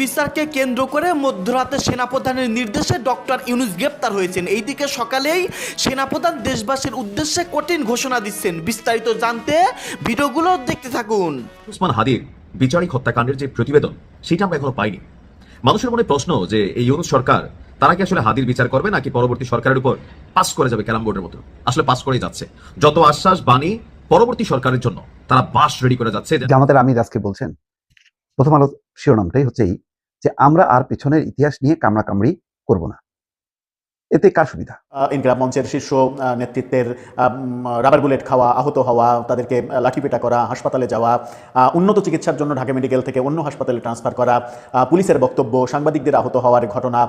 বিচারকে কেন্দ্র করে মধ্যরাতে সেনাপ্রধানের নির্দেশে ডক্টর ইউনুস গ্রেপ্তার হয়েছেন। এইদিকে সকালেই সেনাপ্রধান দেশবাসীর উদ্দেশ্যে কঠিন ঘোষণা দিচ্ছেন। বিস্তারিত জানতে ভিডিওগুলো দেখতে থাকুন। উসমান হাদির বিচারিক হত্যাকাণ্ডের যে প্রতিবেদন সেটা আমরা এখনও পাইনি। মানুষের মনে প্রশ্ন যে এই ইউনুস সরকার তারা কি আসলে হাদির বিচার করবে নাকি পরবর্তী সরকারের উপর পাস করে যাবে ক্যারাম বোর্ডের মতো? আসলে পাস করেই যাচ্ছে। যত আশ্বাস বাণী পরবর্তী সরকারের জন্য তারা বাস রেডি করে যাচ্ছে। যে জামাতের আমির আজকে বলছেন প্রথম আলো শিরোনামটাই হচ্ছে এই। যে আমরা আর পেছনের ইতিহাস নিয়ে কামড়াকামড়ি করব না। এতে কার সুবিধা? ইনকিলাব মঞ্চের শীর্ষ নেতৃত্বের রাবার বুলেট খাওয়া আহত হওয়া তাদেরকে লাঠিপেটা করা হাসপাতালে যাওয়া উন্নত চিকিৎসার জন্য ঢাকা মেডিকেল থেকে অন্য হাসপাতালে ট্রান্সফার করা পুলিশের বক্তব্য সাংবাদিকদের আহত হওয়ার ঘটনা।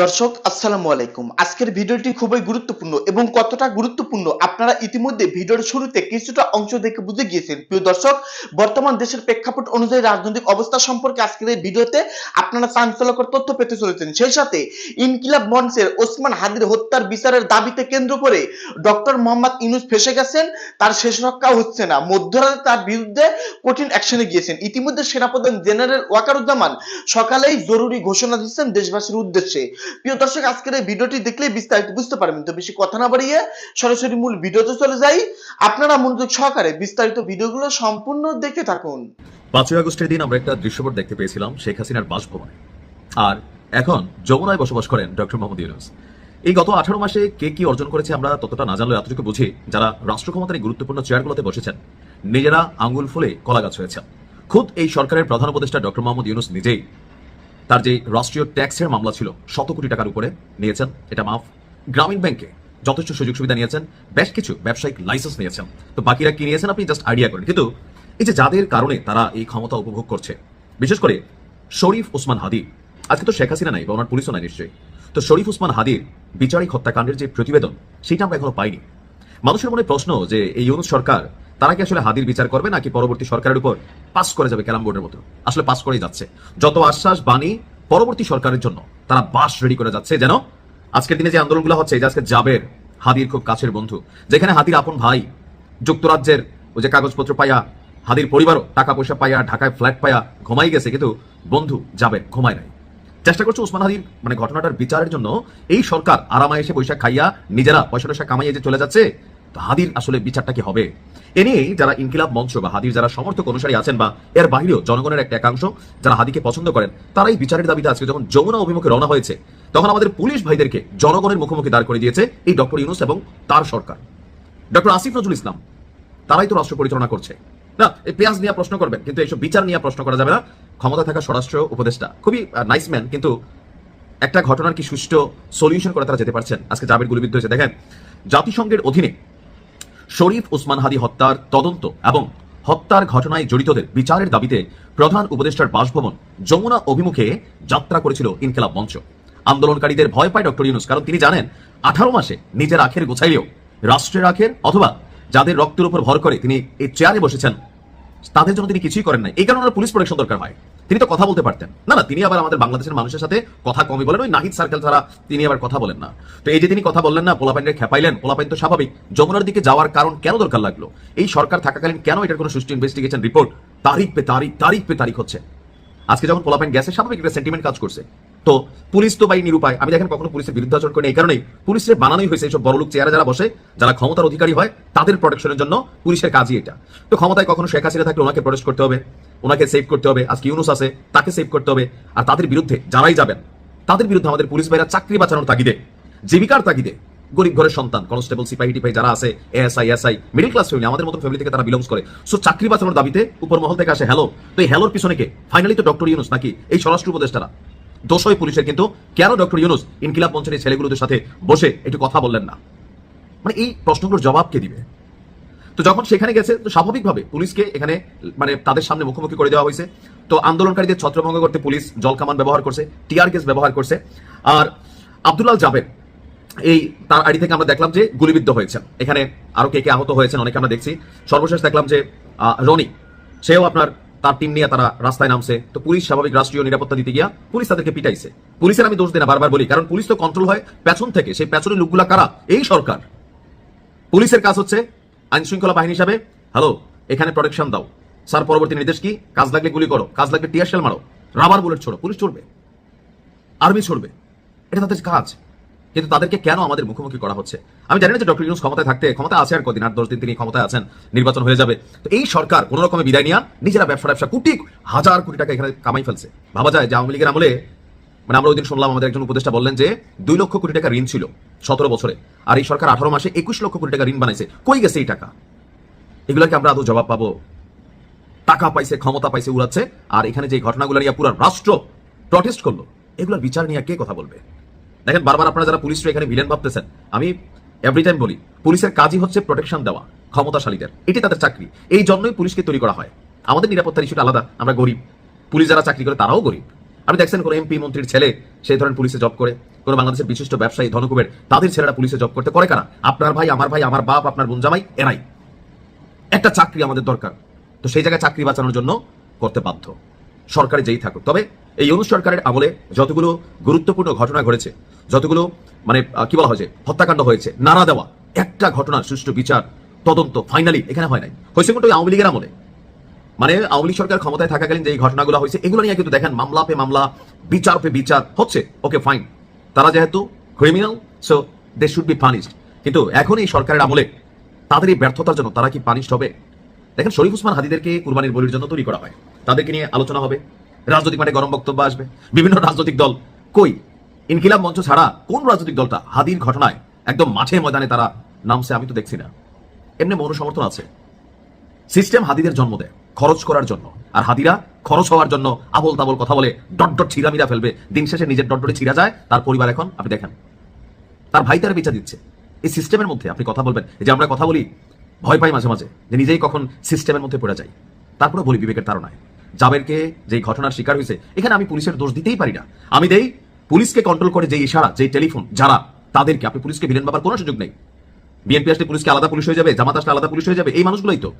দর্শক আসসালামু আলাইকুম। আজকের ভিডিওটি খুবই গুরুত্বপূর্ণ এবং কতটা গুরুত্বপূর্ণ আপনারা ইতিমধ্যে ভিডিওর শুরুতে কিছুটা অংশ দেখে বুঝে গিয়েছেন। প্রিয় দর্শক বর্তমান দেশের প্রেক্ষাপট অনুযায়ী রাজনৈতিক অবস্থা সম্পর্কে আজকের এই ভিডিওতে আপনারা চাঞ্চল্যকর তথ্য পেতে চলেছেন। সেই সাথে ইনকিলাব মঞ্চের ওসমান হাদির হত্যার বিচারের দাবিতে কেন্দ্র করে ডক্টর মোহাম্মদ ইউনুস ফেসে গেছেন, তার শেষ রক্ষা হচ্ছে না। মধ্যরাতে তার বিরুদ্ধে কঠিন অ্যাকশনে গিয়েছেন। ইতিমধ্যে সেনাপ্রধান জেনারেল ওয়াকারুজ্জামান সকালেই জরুরি ঘোষণা দিচ্ছেন দেশবাসীর উদ্দেশ্যে। প্রিয় দর্শক, আজকের এই ভিডিওটি দেখলেই বিস্তারিত বুঝতে পারবেন। তো বেশি কথা না বাড়িয়ে সরাসরি মূল ভিডিওতে চলে যাই। আপনারা মনোযোগ সহকারে বিস্তারিত ভিডিওগুলো সম্পূর্ণ দেখে থাকুন। পাঁচই আগস্টের দিন আমরা একটা দৃশ্যপট দেখতে পেয়েছিলাম, শেখ হাসিনার বাসভবনে। আর এখন যমুনায় বসবাস করেন ডক্টর মোহাম্মদ ইউনুস। এই গত আঠারো মাসে কে কি অর্জন করেছে আমরা ততটা না জানলেও এতটুকু বুঝি যারা রাষ্ট্র ক্ষমতার এই গুরুত্বপূর্ণ চেয়ারগুলোতে বসেছেন, নিজেরা আঙ্গুল ফুলে কলা গাছ হয়েছেন। খুদ এই সরকারের প্রধান উপদেষ্টা ডক্টর মোহাম্মদ ইউনুস নিজেই তার যে রাষ্ট্রীয় ট্যাক্সের মামলা ছিল, শত কোটি টাকার উপরে নিয়েছেন, এটা মাফ। গ্রামীণ ব্যাংকে যথেষ্ট সুযোগ সুবিধা নিয়েছেন, বেশ কিছু ব্যবসায়িক লাইসেন্স নিয়েছেন। তো বাকিরা কি নিয়েছেন আপনি জাস্ট আইডিয়া করেন। কিন্তু এই যে যাদের কারণে তারা এই ক্ষমতা উপভোগ করছে, বিশেষ করে শরীফ ওসমান হাদি, আজকে তো শেখ হাসিনা নাই বা ওনার পুলিশও নাই নিশ্চয়ই। তো শরীফ ওসমান হাদির বিচারিক হত্যাকাণ্ডের যে প্রতিবেদন, সেটা আমরা এখনও পাইনি। মানুষের মনে প্রশ্ন যে এই ইউনুস সরকার, তারা কি আসলে হাদির বিচার করবে নাকি পরবর্তী সরকারের উপর পাস করে যাবে ক্যারাম বোর্ডের মতো? আসলে পাস করেই যাচ্ছে। যত আশ্বাস, বাণী পরবর্তী সরকারের জন্য তারা বাস রেডি করে যাচ্ছে যেন আজকের দিনে যে আন্দোলনগুলো হচ্ছে যে আজকে জাবের, হাদির খুব কাছের বন্ধু, যেখানে হাদির আপন ভাই, যুক্তরাজ্যের ওই যে কাগজপত্র পাইয়া, হাদির পরিবারও টাকা পয়সা পাইয়া, ঢাকায় ফ্ল্যাট পাইয়া ঘুমাই গেছে, কিন্তু বন্ধু যাবে ঘুমায় নাই। চেষ্টা করছে ওসমান হাদির মানে ঘটনাটার বিচারের জন্য এই সরকার আরামায় এসে বৈশাখ খাইয়া নিজেরা পয়সা টয়সা কামাইয়ে যে চলে যাচ্ছে, তো হাদির আসলে বিচারটা কি হবে? এ নিয়েই যারা ইনকিলাব মঞ্চ বা হাদির যারা সমর্থক অনুসারী আছেন বা এর বাহিরেও জনগণের একটা একাংশ যারা হাদিকে পছন্দ করেন তারা এই বিচারের দাবিতে আজকে যখন যমুনা অভিমুখে রওনা হয়েছে, তখন আমাদের পুলিশ ভাইদেরকে জনগণের মুখোমুখি দাঁড় করে দিয়েছে এই ডক্টর ইউনুস এবং তার সরকার। ডক্টর আসিফ নজরুল ইসলাম, তারাই তো রাষ্ট্র পরিচালনা করছে। না, এই পেঁয়াজ নিয়ে প্রশ্ন করবেন, কিন্তু এইসব বিচার নিয়ে প্রশ্ন করা যাবে না। ক্ষমতা থাকা স্বরাষ্ট্র উপদেষ্টা, খুবই নাইস ম্যান কিন্তু একটা ঘটনার কি সুষ্ঠু সলিউশন করে তারা যেতে পারছেন? আজকে জাবের গুলিবিদ্ধ হয়েছে। দেখেন, জাতিসংঘের অধীনে শরীফ ওসমান হাদি হত্যার তদন্ত এবং হত্যার ঘটনায় জড়িতদের বিচারের দাবিতে প্রধান উপদেষ্টার বাসভবন যমুনা অভিমুখে যাত্রা করেছিল ইনকেলাব মঞ্চ। আন্দোলনকারীদের ভয় পায় ডক্টর ইউনুস, কারণ তিনি জানেন, আঠারো মাসে নিজের আখের গোছাইলেও রাষ্ট্রের আখের অথবা যাদের রক্তের উপর ভর করে তিনি এই চেয়ারে বসেছেন, তাদের জন্য তিনি কিছুই করেন নাই। এই কারণে পুলিশ প্রোটেকশন দরকার হয়। তিনি তো কথা বলতে পারতেন। না না, তিনি আবার আমাদের বাংলাদেশের মানুষের সাথে কথা কমই বলেন। ওই নাহিদ সার্কেল ছাড়া তিনি আবার কথা বলেন না। তো এই যে তিনি কথা বললেন না, পোলাপাইনকে খেপাইলেন, পোলাপাইন তো স্বাভাবিক। যমুনার দিকে যাওয়ার কারণ কেন দরকার লাগল? এই সরকার থাকাকালীন কেন এটার কোনো সুষ্ঠু ইনভেস্টিগেশন রিপোর্ট তারিখ পে তারিখ তারিখ পে তারিখ হচ্ছে। আজকে যখন পোলাপাইন গ্যাসে স্বাভাবিক একটা সেন্টিমেন্ট কাজ করছে। তো পুলিশ তো বাই নিরুপায় আমি দেখেন কখনো পুলিশের বিরুদ্ধে আচরণ করেন এই কারণেই পুলিশের বানানোই হয়েছে এইসব বড় লোক চেয়ারে যারা বসে, যারা ক্ষমতার অধিকারী হয়, তাদের প্রোটেকশনের জন্য পুলিশের কাজই এটা। তো ক্ষমতায় কখনো শেখ হাসিনা থাকলে ওনাকে প্রোটেক্ট করতে হবে, ওনাকে সেভ করতে হবে, আজকে ইউনুস আছে, তাকে সেভ করতে হবে, আর তাদের বিরুদ্ধে যারাই যাবেন, তাদের বিরুদ্ধে আমাদের পুলিশ ভাইরা চাকরি বাঁচানোর তাগিদে, জীবিকার তাগিদে, গরিব ঘরের সন্তান কনস্টেবল সিপাহি টিপাই যারা আছে ASI SI middle class family আমাদের মতন ফ্যামিলি থেকে তারা বিলংস করে। সো চাকরি বাঁচানোর দাবিতে উপর মহল থেকে আসে হ্যালো তো এই হ্যালোর পিছনে কে? ফাইনালি তো ডক্টর ইউনুস নাকি? এই স্বরাষ্ট্র উপদেষ্টারা। দোষ হয় পুলিশের, কিন্তু কেন ডক্টর ইউনুস ইনকিলাব মঞ্চের এই ছেলেগুলোদের সাথে বসে একটু কথা বললেন না? মানে এই প্রশ্নগুলোর জবাব কে দিবে? তো যখন সেখানে গেছে, তো স্বাভাবিকভাবে পুলিশকে এখানে মানে তাদের সামনে মুখোমুখি করে দেওয়া হয়েছে। তো আন্দোলনকারীদের ছত্রভঙ্গ করতে পুলিশ জলকামান ব্যবহার করছে টিয়ার গ্যাস ব্যবহার করছে। আর আব্দুল্লাল জাবেদ এই তার আড়ি থেকে আমরা দেখলাম যে গুলিবিদ্ধ হয়েছেন। এখানে আরও কে কে আহত হয়েছেন অনেকে আমরা দেখছি। সর্বশেষ দেখলাম যে রনি, সেও আপনার তার টিম নিয়ে তারা রাস্তায় নামছে। তো পুলিশ স্বাভাবিক রাষ্ট্রীয় নিরাপত্তা দিতে গিয়া পুলিশ তাদেরকে পিটাইছে। পুলিশের আমি দোষ দিই না, বারবার বলি, কারণ পুলিশ তো কন্ট্রোল হয় পেছন থেকে। সেই পেছনের লোকগুলা কারা? এই সরকার। পুলিশের কাজ হচ্ছে আইন শৃঙ্খলা বাহিনী হিসাবে হ্যালো এখানে প্রোটেকশন দাও। স্যার, পরবর্তী নির্দেশ কি? কাজ লাগলে গুলি করো, কাজ লাগলে টিয়ার শেল মারো। রাবার বুলেট ছোড়ো, পুলিশ ছড়বে। আর্মি ছড়বে। এটা তাদের কাজ। কিন্তু তাদেরকে কেন আমাদের মুখোমুখি করা হচ্ছে? আমি জানি না যে ডক্টর ইউনুস ক্ষমতায় থাকতে ক্ষমতা আছে আর কদিন, আট, দশ দিন তিনি ক্ষমতায় আছেন, নির্বাচন হয়ে যাবে। তো এই সরকার কোন রকমের বিদায় নিয়ে, নিজেরা ব্যবসা ব্যবসা কোটি হাজার কোটি টাকা এখানে কামাই ফেলছে। ভাবা যায় যে আওয়ামী লীগের আমলে মানে আমরা ওই দিন শুনলাম, আমাদের একজন উপদেষ্টা বললেন যে দুই লক্ষ কোটি টাকা ঋণ ছিল সতেরো বছরে। আর এই সরকার আঠারো মাসে একুশ লক্ষ কোটি টাকা ঋণ বানাইছে। কই গেছে এই টাকা? এগুলোকে আমরা আদৌ জবাব পাবো? টাকা পাইছে, ক্ষমতা পাইছে, উড়াচ্ছে। আর এখানে যে ঘটনাগুলো নিয়ে পুরো রাষ্ট্র প্রটেস্ট করল, এগুলোর বিচার নিয়ে কে কথা বলবে? দেখেন বারবার আপনারা যারা পুলিশরা এখানে ভিলেন ভাবতেছেন, আমি এভরি টাইম বলি, পুলিশের কাজই হচ্ছে প্রোটেকশন দেওয়া, ক্ষমতাশালীদের। এটি তাদের চাকরি। এই জন্যই পুলিশকে তৈরি করা হয়। আমাদের নিরাপত্তার ইস্যুটা আলাদা, আমরা গরিব। পুলিশ যারা চাকরি করে, তারাও গরিব। আপনি দেখছেন কোনো এমপি মন্ত্রীর ছেলে সেই ধরনের পুলিশে জব করে, কোনো বাংলাদেশের বিশিষ্ট ব্যবসায়ী, ধনকুবের, তাদের ছেলেরা পুলিশে জব করতে করে কারা? আপনার ভাই, আমার ভাই, আমার বাপ, আপনার বোনজামাই, এরাই। একটা চাকরি আমাদের দরকার। তো সেই জায়গায় চাকরি বাঁচানোর জন্য করতে বাধ্য। সরকারে যেই থাকুক। তবে এই অনু সরকারের আমলে যতগুলো গুরুত্বপূর্ণ ঘটনা ঘটেছে, যতগুলো মানে কি বলা হয়েছে হত্যাকাণ্ড হয়েছে, নাড়া দেওয়া, একটা ঘটনার সুষ্ঠু বিচার, তদন্ত ফাইনালি এখানে হয় নাই। হয়েছে ওই আওয়ামী লীগের আমলে। মানে আওয়ামী লীগ সরকার ক্ষমতায় থাকাকালীন যে এই ঘটনাগুলো হয়েছে, এগুলো নিয়ে কিন্তু দেখেন, মামলা পে মামলা, বিচার পে বিচার, হচ্ছে ওকে ফাইন তারা যেহেতু criminal so they should be punished কিন্তু এখন এই সরকারের আমলে তাদের এই ব্যর্থতার জন্য তারা কি পানিশড হবে? দেখেন, শরীফ উসমান হাদিদেরকে কুরবানির বলির জন্য তৈরি করা হয়। তাদেরকে নিয়ে আলোচনা হবে। রাজনৈতিক মাঠে গরম বক্তব্য আসবে। বিভিন্ন রাজনৈতিক দল কই? ইনকিলাব মঞ্চ ছাড়া কোন রাজনৈতিক দলটা হাদির ঘটনায় একদম মাঠে ময়দানে তারা নামছে আমি তো দেখছি না। এমনি মৌন সমর্থন আছে। সিস্টেম হাদিদের জন্ম দেয়, খরচ করার জন্য। আর হাদিরা খরচ হওয়ার জন্য আবল তাবল কথা বলে ডট ডট ছিঁড়ামিরা ফেলবে। দিন শেষে নিজের ডট ডটে ছিঁড়া যায়, তার পরিবার এখন, আপনি দেখেন। তার ভাই তার বিচার দিচ্ছে। এই সিস্টেমের মধ্যে আপনি কথা বলবেন যে আমরা কথা বলি, ভয় পাই মাঝে মাঝে, যে নিজেই কখন সিস্টেমের মধ্যে পড়ে যাই। তারপরে বলি বিবেকের তারনায় জাবেরকে যে ঘটনার শিকার হয়েছে, এখানে আমি পুলিশের দোষ দিতেই পারি না। আমি দেই, পুলিশকে কন্ট্রোল করে যে ইশারা যে টেলিফোন যারা, তাদেরকে। আপনি পুলিশকে ভিলেন বাবার কোনো সুযোগ নেই। বিএনপি আসলে পুলিশকে আলাদা পুলিশ হয়ে যাবে, জামাত আসলে আলাদা পুলিশ হয়ে যাবে, এই মানুষগুলোই তো।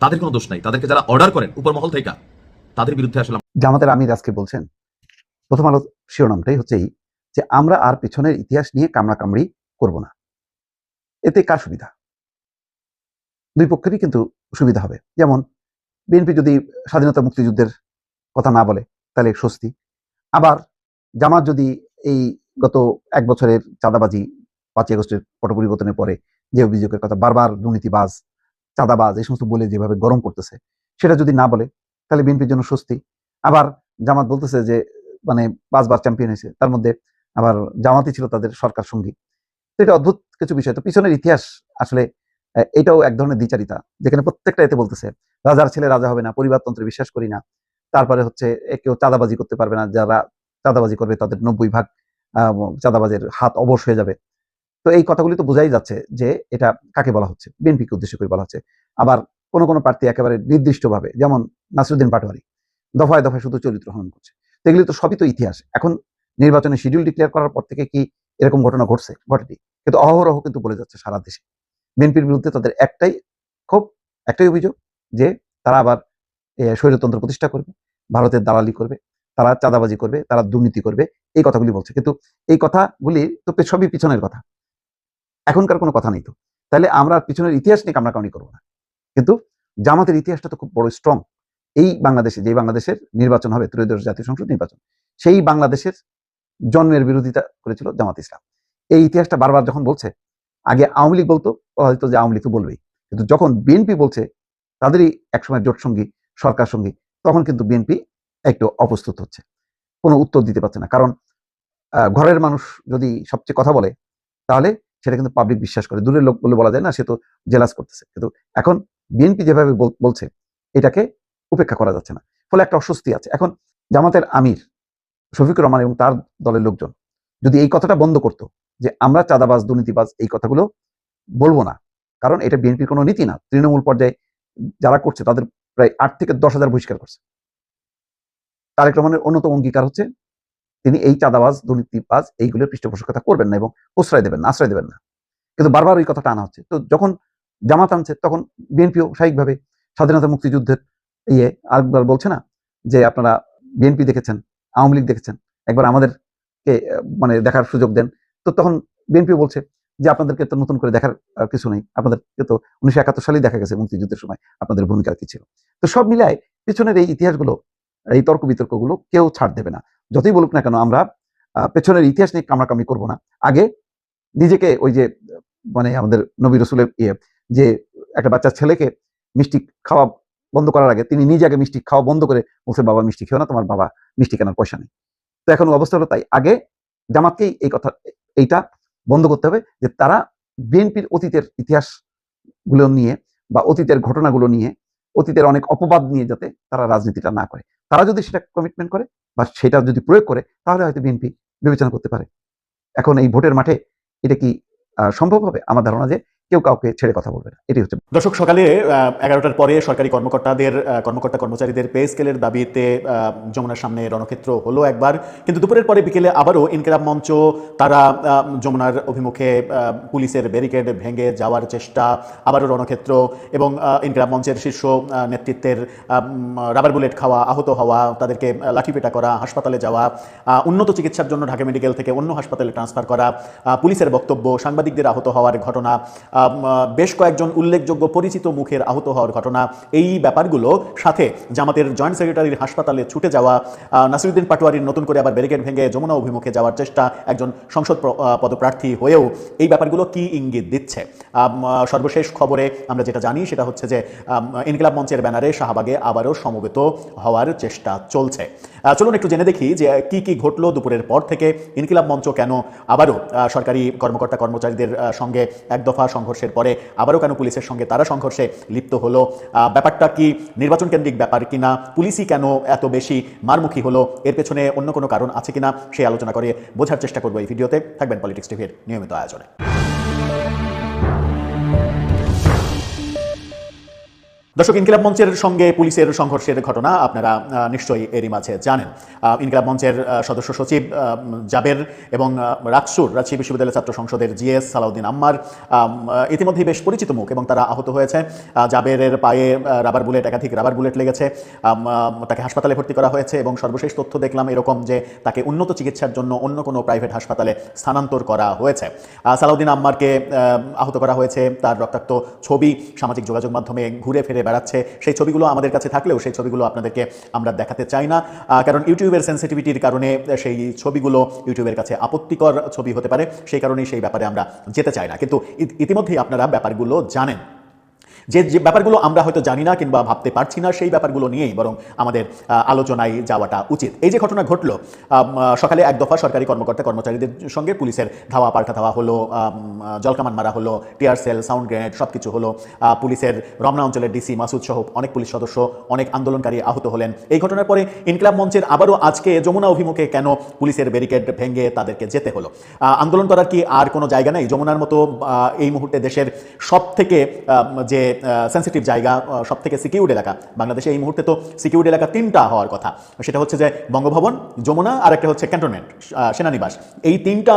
তাদের কোনো দোষ নাই। তাদেরকে যারা অর্ডার করেন উপর মহল থেকে, তাদের বিরুদ্ধে আসলে জামাতের আমির আজকে বলছেন, প্রথম আলো শিরোনামটাই হচ্ছে এই, যে আমরা আর পিছনের ইতিহাস নিয়ে কামড়াকামড়ি করব না। এতে কার সুবিধা? দুই পক্ষেরই কিন্তু সুবিধা হবে। যেমন বিএনপি যদি স্বাধীনতা মুক্তিযুদ্ধের কথা না বলে, তাহলে স্বস্তি। আবার জামাত যদি এই গত এক বছরের চাঁদাবাজি পাঁচই আগস্টের পট পরিবর্তনের পরে যে অভিযোগের কথা, বারবার দুর্নীতিবাজ, চাঁদাবাজ, এই সমস্ত বলে যেভাবে গরম করতেছে, সেটা যদি না বলে, তাহলে বিএনপির জন্য স্বস্তি। আবার জামাত বলতেছে যে মানে পাঁচবার চ্যাম্পিয়ন হয়েছে, তার মধ্যে আবার জামাতই ছিল তাদের সরকার সঙ্গী। তো এটা অদ্ভুত কিছু বিষয়। তো পিছনের ইতিহাস আসলে এটাও এক ধরনের দ্বিচারিতা, যেখানে প্রত্যেকটা এতে বলতেছে, রাজার ছেলে রাজা হবে না, পরিবারতন্ত্রে বিশ্বাস করি না। তারপরে হচ্ছে কেউ চাঁদাবাজি করতে পারবে না, যারা চাঁদাবাজি করবে তাদের নব্বই ভাগ চাঁদাবাজের হাত অবশ হয়ে যাবে। তো এই কথাগুলি তো বোঝাই যাচ্ছে যে এটা কাকে বলা হচ্ছে, বিএনপিকে উদ্দেশ্য করে বলা হচ্ছে। আবার কোনো কোনো প্রার্থী একেবারে নির্দিষ্টভাবে, যেমন নাসিরুদ্দিন পাটোয়ারি, দফায় দফায় শুধু চরিত্র হনন করছে। তো এগুলি তো সবই তো ইতিহাস। এখন নির্বাচনের শিডিউল ডিক্লেয়ার করার পর থেকে কি এরকম ঘটনা ঘটছে? ঘটেনি। কিন্তু অহরহ কিন্তু বলে যাচ্ছে সারা দেশে। বিএনপির বিরুদ্ধে তাদের একটাই খুব একটাই অভিযোগ যে তারা আবার স্বৈরতন্ত্র প্রতিষ্ঠা করবে, ভারতের দালালি করবে, তারা চাঁদাবাজি করবে, তারা দুর্নীতি করবে, এই কথাগুলি বলছে। কিন্তু এই কথাগুলি তো সবই পিছনের কথা। এখনকার কোনো কথা নেই তো। তাহলে আমরা পিছনের ইতিহাস নিয়ে কামড়াকামড়ি করব না। কিন্তু জামাতের ইতিহাসটা তো খুব বড় স্ট্রং এই বাংলাদেশে যে বাংলাদেশের নির্বাচন হবে, ত্রয়োদশ জাতীয় সংসদ নির্বাচন, সেই বাংলাদেশের জন্মের বিরোধিতা করেছিল জামাত ইসলাম। এই ইতিহাসটা বারবার যখন বলছে আগে আওয়ামী লীগ বলতো হয়তো যে আওয়ামী লীগ বলবেই। কিন্তু যখন বিএনপি বলছে, তাদেরই একসময় জোট সঙ্গী, সরকার সঙ্গী, তখন কিন্তু বিএনপি একটু অপ্রস্তুত হচ্ছে। কোনো উত্তর দিতে পারছে না। কারণ ঘরের মানুষ যদি সবচেয়ে কথা বলে, তাহলে সেটা কিন্তু পাবলিক বিশ্বাস করে। দূরের লোক বলে বলা যায় না, সে তো জেলাস করতেছে। কিন্তু এখন বিএনপি যেভাবে বল- বলছে, এটাকে উপেক্ষা করা যাচ্ছে না। ফলে একটা অস্বস্তি আছে। এখন জামাতের আমির শফিকুর রহমান এবং তার দলের লোকজন যদি এই কথাটা বন্ধ করতো যে আমরা চাঁদাবাজ, দুর্নীতিবাজ এই কথাগুলো বলব না। কারণ এটা বিএনপির কোনো নীতি না। তৃণমূল পর্যায়ে যারা করছে তাদের প্রায় আট থেকে দশ হাজার বহিষ্কার করছে। তারেক রহমানের অন্যতম অঙ্গীকার হচ্ছে তিনি এই চাঁদাবাজ, দুর্নীতিবাজ এইগুলোর পৃষ্ঠপোষকতা করবেন না এবং প্রশ্রয় দেবেন না, আশ্রয় দেবেন না। কিন্তু বারবার ওই কথাটা আনা হচ্ছে। তো যখন জামাত আনছে, তখন বিএনপিও স্বাভাবিকভাবে স্বাধীনতা মুক্তিযুদ্ধের ইয়ে আরেকবার বলছে না যে আপনারা বিএনপি দেখেছেন, আওয়ামী লীগ দেখেছেন। একবার আমাদেরকে মানে দেখার সুযোগ দেন। তো তখন বিএনপিও বলছে যে, আপনাদেরকে তো নতুন করে দেখার কিছু নেই। আপনাদেরকে তো উনিশশো একাত্তর সালেই দেখা গেছে মুক্তিযুদ্ধের সময় আপনাদের ভূমিকা কি ছিল? তো সব মিলায় পিছনের এই ইতিহাসগুলো, এই তর্ক বিতর্কগুলো কেউ ছাড় দেবে না। যতই বলুক না কেন, আমরা পেছনের ইতিহাস নিয়ে কামড়াকামড়ি করব না। আগে নিজেকে ওই যে মানে আমাদের নবী রসুলের ইয়ে যে একটা বাচ্চা ছেলেকে মিষ্টি খাওয়া বন্ধ করার আগে তিনি নিজে আগে মিষ্টি খাওয়া বন্ধ করে বলছে, বাবা, মিষ্টি খেও না, তোমার বাবা মিষ্টি কেনার পয়সা নেই। তো এখন অবস্থা হলো তাই। আগে জামাতকেই এই কথা এইটা বন্ধ করতে হবে যে তারা বিএনপির অতীতের ইতিহাসগুলো নিয়ে বা অতীতের ঘটনাগুলো নিয়ে অতীতের অনেক অপবাদ নিয়ে যাতে তারা রাজনীতিটা না করে। তারা যদি সেটা কমিটমেন্ট করে বা সেটা যদি প্রয়োগ করে, তাহলে হয়তো বিএনপি বিবেচনা করতে পারে। এখন এই ভোটের মাঠে এটা কি সম্ভব হবে? আমার ধারণা যে কেউ কাউকে ছেড়ে কথা বলবে না। এটাই হচ্ছে দর্শক, সকালে এগারোটার পরে সরকারি কর্মকর্তাদের কর্মকর্তা কর্মচারীদের পে স্কেলের দাবিতে যমুনার সামনে রণক্ষেত্র হলো একবার। কিন্তু দুপুরের পরে বিকেলে আবারও ইনকিলাব মঞ্চ, তারা যমুনার অভিমুখে পুলিশের ব্যারিকেড ভেঙে যাওয়ার চেষ্টা, আবারও রণক্ষেত্র এবং ইনকিলাব মঞ্চের শীর্ষ নেতৃত্বের রাবার বুলেট খাওয়া, আহত হওয়া, তাদেরকে লাঠিপেটা করা, হাসপাতালে যাওয়া উন্নত চিকিৎসার জন্য ঢাকা মেডিকেল থেকে অন্য হাসপাতালে ট্রান্সফার করা পুলিশের বক্তব্য, সাংবাদিকদের আহত হওয়ার ঘটনা বেশ কয়েকজন উল্লেখযোগ্য পরিচিত মুখের আহত হওয়ার ঘটনা। এই ব্যাপারগুলো সাথে জামাতের জয়েন্ট সেক্রেটারির হাসপাতালে ছুটে যাওয়া নাসিরুদ্দিন পাটোয়ারির নতুন করে আবার ব্যারিকেড ভেঙে যমুনা অভিমুখে যাওয়ার চেষ্টা একজন সংসদ পদপ্রার্থী হয়েও এই ব্যাপারগুলো কি ইঙ্গিত দিচ্ছে? সর্বশেষ খবরে আমরা যেটা জানি সেটা হচ্ছে যে ইনকিলাব মঞ্চের ব্যানারে শাহবাগে আবারও সমবেত হওয়ার চেষ্টা চলছে। চলুন একটু জেনে দেখি যে, কি কি ঘটলো দুপুরের পর থেকে ইনকিলাব মঞ্চ কেন আবারও সরকারি কর্মকর্তা কর্মচারীদের সঙ্গে এক দফা সংঘর্ষের পরে আবারও কেন পুলিশের সঙ্গে তারা সংঘর্ষে লিপ্ত হলো? ব্যাপারটা কি নির্বাচন কেন্দ্রিক ব্যাপার কিনা? পুলিশই কেন এত বেশি মারমুখী হলো? এর পেছনে অন্য কোনো কারণ আছে কিনা সেই আলোচনা করে বোঝার চেষ্টা করব এই ভিডিওতে। থাকবেন পলিটিক্স টিভির নিয়মিত আয়োজনে। দর্শক, ইনকিলাব মঞ্চের সঙ্গে পুলিশের সংঘর্ষের ঘটনা আপনারা নিশ্চয়ই এরই মাঝে জানেন। ইনকিলাব মঞ্চের সদস্য সচিব জাবের এবং রাকসুর রাজশাহী বিশ্ববিদ্যালয় ছাত্র সংসদের জিএস সালাউদ্দিন আম্মার ইতিমধ্যেই বেশ পরিচিত মুখ এবং তারা আহত হয়েছে। জাবেরের পায়ে রাবার বুলেট একাধিক রাবার বুলেট লেগেছে। তাকে হাসপাতালে ভর্তি করা হয়েছে এবং সর্বশেষ তথ্য দেখলাম এরকম যে তাকে উন্নত চিকিৎসার জন্য অন্য কোনো প্রাইভেট হাসপাতালে স্থানান্তর করা হয়েছে। সালাউদ্দিন আম্মারকে আহত করা হয়েছে। তার রক্তাক্ত ছবি সামাজিক যোগাযোগ মাধ্যমে ঘুরে ফিরে বেড়াচ্ছে, সেই ছবিগুলো আমাদের কাছে থাকলেও সেই ছবিগুলো আপনাদেরকে আমরা দেখাতে চাই না। কারণ ইউটিউবের সেন্সিটিভিটির কারণে সেই ছবিগুলো ইউটিউবের কাছে আপত্তিকর ছবি হতে পারে, সেই কারণেই সেই ব্যাপারে আমরা যেতে চাই না। কিন্তু ইতিমধ্যেই আপনারা ব্যাপারগুলো জানেন। যে যে ব্যাপারগুলো আমরা হয়তো জানি না কিংবা ভাবতে পারছি না, সেই ব্যাপারগুলো নিয়েই বরং আমাদের আলোচনায় যাওয়াটা উচিত। এই যে ঘটনা ঘটলো সকালে এক দফা সরকারি কর্মকর্তা কর্মচারীদের সঙ্গে পুলিশের ধাওয়া পাল্টা ধাওয়া হলো জলকামান মারা হলো, টিয়ার সেল, সাউন্ড গ্রেনেড সব কিছু হলো পুলিশের রমনা অঞ্চলের ডিসি মাসুদ সহ অনেক পুলিশ সদস্য, অনেক আন্দোলনকারী আহত হলেন। এই ঘটনার পরে ইনকলাব মঞ্চের আবারও আজকে যমুনা অভিমুখে কেন পুলিশের ব্যারিকেড ভেঙে তাদেরকে যেতে হলো? আন্দোলন করার কি আর কোনো জায়গা নেই? যমুনার মতো এই মুহূর্তে দেশের সব থেকে যে সেন্সিটিভ জায়গা সব থেকে সিকিউর্ড এলাকা। বাংলাদেশে এই মুহূর্তে তো সিকিউর্ড এলাকা তিনটা হওয়ার কথা। সেটা হচ্ছে যে বঙ্গভবন, যমুনা, আর একটা হচ্ছে ক্যান্টনমেন্ট সেনানিবাস। এই তিনটা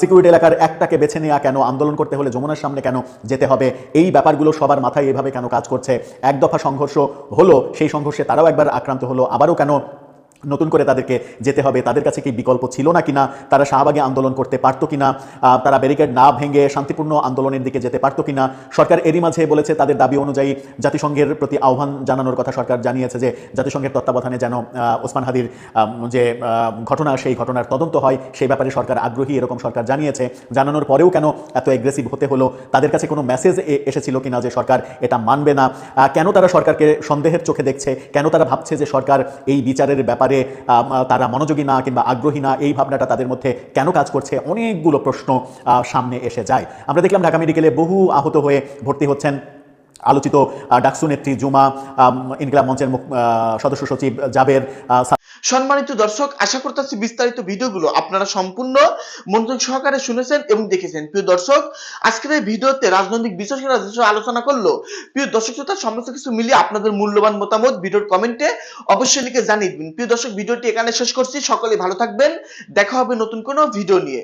সিকিউরিটি এলাকার একটাকে বেছে নেওয়া কেন, আন্দোলন করতে হলে যমুনার সামনে কেন যেতে হবে, এই ব্যাপারগুলো সবার মাথায় এভাবে কেন কাজ করছে? এক দফা সংঘর্ষ হলো, সেই সংঘর্ষে তারাও একবার আক্রান্ত হলো, আবারও কেন নতুন করে তাদেরকে যেতে হবে। তাদের কাছে কি বিকল্প ছিল না কিনা? তারা শাহবাগে আন্দোলন করতে পারতো কিনা? তারা ব্যারিকেড না ভেঙে শান্তিপূর্ণ আন্দোলনের দিকে যেতে পারতো কিনা? সরকার এরই মাঝে বলেছে, তাদের দাবি অনুযায়ী জাতিসংঘের প্রতি আহ্বান জানানোর কথা সরকার জানিয়েছে যে, জাতিসংঘের তত্ত্বাবধানে যেন ওসমান হাদির যে ঘটনা, সেই ঘটনার তদন্ত হয়, সেই ব্যাপারে সরকার আগ্রহী, এরকম সরকার জানিয়েছে। জানানোর পরেও কেন এত এগ্রেসিভ হতে হলো? তাদের কাছে কোনো মেসেজ এসেছিল কিনা যে, সরকার এটা মানবে না? কেন তারা সরকারকে সন্দেহের চোখে দেখছে? কেন তারা ভাবছে যে, সরকার এই বিচারের ব্যাপারে আহ, তারা মনোযোগী না কিংবা আগ্রহী না এই ভাবনাটা তাদের মধ্যে কেন কাজ করছে অনেকগুলো প্রশ্ন সামনে এসে যায়। আমরা দেখলাম ঢাকা মেডিকেলে বহু আহত হয়ে ভর্তি হচ্ছেন আলোচিত ডাকসু নেত্রী জুমা ইনকিলাম মঞ্চের সদস্য সচিব জাবের সম্মানিত দর্শক, আশা করতেছি বিস্তারিত ভিডিওগুলো আপনারা সম্পূর্ণ মনোযোগ সহকারে শুনেছেন এবং দেখেছেন। প্রিয় দর্শক, আজকের এই ভিডিওতে রাজনৈতিক যেসব আলোচনা করল, প্রিয় দর্শক শ্রোতা, সমস্ত কিছু মিলিয়ে আপনাদের মূল্যবান মতামত ভিডিওর কমেন্টে অবশ্যই লিখে জানিয়ে দিন প্রিয় দর্শক, ভিডিওটি এখানে শেষ করছি। সকলে ভালো থাকবেন। দেখা হবে নতুন কোনো ভিডিও নিয়ে।